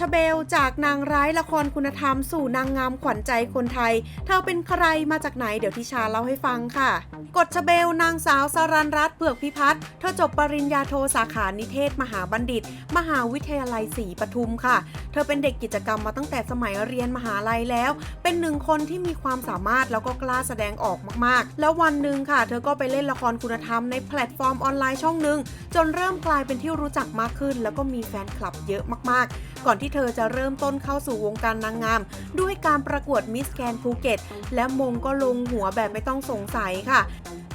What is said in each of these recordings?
ชเบล จากนางร้ายละครคุณธรรมสู่นางงามขวัญใจคนไทย เธอเป็นใครมาจากไหนเดี๋ยวทิชาเล่าให้ฟังค่ะ กฎชเบล นางสาวสรันรัตน์เผือกพิพัฒน์ เธอจบปริญญาโทสาขานิเทศ มหาบัณฑิต มหาวิทยาลัยศรีปทุมค่ะ เธอเป็นเด็กกิจกรรมมาตั้งแต่สมัยเรียนมหาลัยแล้ว เป็นหนึ่งคนที่มีความสามารถแล้วก็กล้าแสดงออกมากๆ แล้ววันหนึ่งค่ะ เธอก็ไปเล่นละครคุณธรรมในแพลตฟอร์มออนไลน์ช่องหนึ่งจนเริ่มกลายเป็นที่รู้จักมากขึ้น แล้วก็มีแฟนคลับเยอะมากๆ ก่อนที่เธอจะเริ่มต้นเข้าสู่วงการนางงาม ด้วยการประกวดมิสแกนภูเก็ต และมงก็ลงหัวแบบไม่ต้องสงสัยค่ะ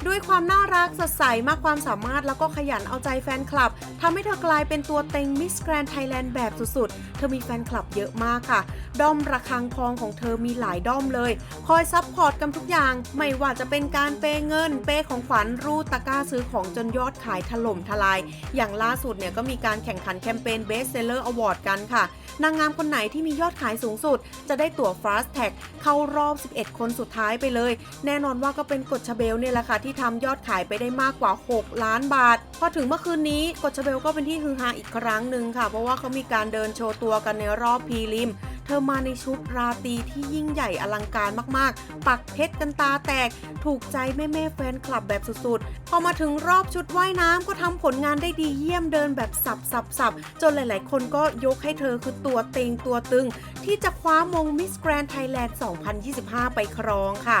ด้วยความน่ารักสดใสมากความสามารถแล้วก็ขยันเอาใจแฟนคลับทำให้เธอกลายเป็นตัวเต็งมิสแกรนไทยแลนด์แบบสุดๆ เธอมีแฟนคลับเยอะมากค่ะ ด้อมระฆังทองของเธอมีหลายด้อมเลย คอยซัพพอร์ตกันทุกอย่าง ไม่ว่าจะเป็นการเปเงิน เปของขวัญรูดตะกร้าซื้อของจนยอดขายถล่มทลาย อย่างล่าสุดเนี่ยก็มีการแข่งขันแคมเปญ Best Seller Award กันค่ะ นางงามคนไหนที่มียอดขายสูงสุด จะได้ตั๋ว Fast Tag เข้ารอบ 11 คนสุดท้ายไปเลย แน่นอนว่าก็เป็นกฎชเบลเนี่ยแหละค่ะที่ทำยอดขายไปได้มากกว่า 6 ล้านบาท พอถึงเมื่อคืนนี้กฎชเบลก็เป็นที่ฮือฮาอีกครั้งหนึ่งค่ะ เพราะว่าเขามีการเดินโชว์ตัวกันในรอบพีริม ธอมาในชุดราตรีที่ยิ่งใหญ่อลังการมากๆ ปักเพชรกันตาแตก ถูกใจแม่แม่แฟนคลับแบบสุดๆ พอมาถึงรอบชุดว่ายน้ำก็ทำผลงานได้ดีเยี่ยมเดินแบบสับสับสับจนหลายๆ คนก็ยกให้เธอคือตัวเต็งตัวตึง ที่จะคว้ามงมิสแกรน n d ไทยแลนด์ 2025 ไปครองค่ะ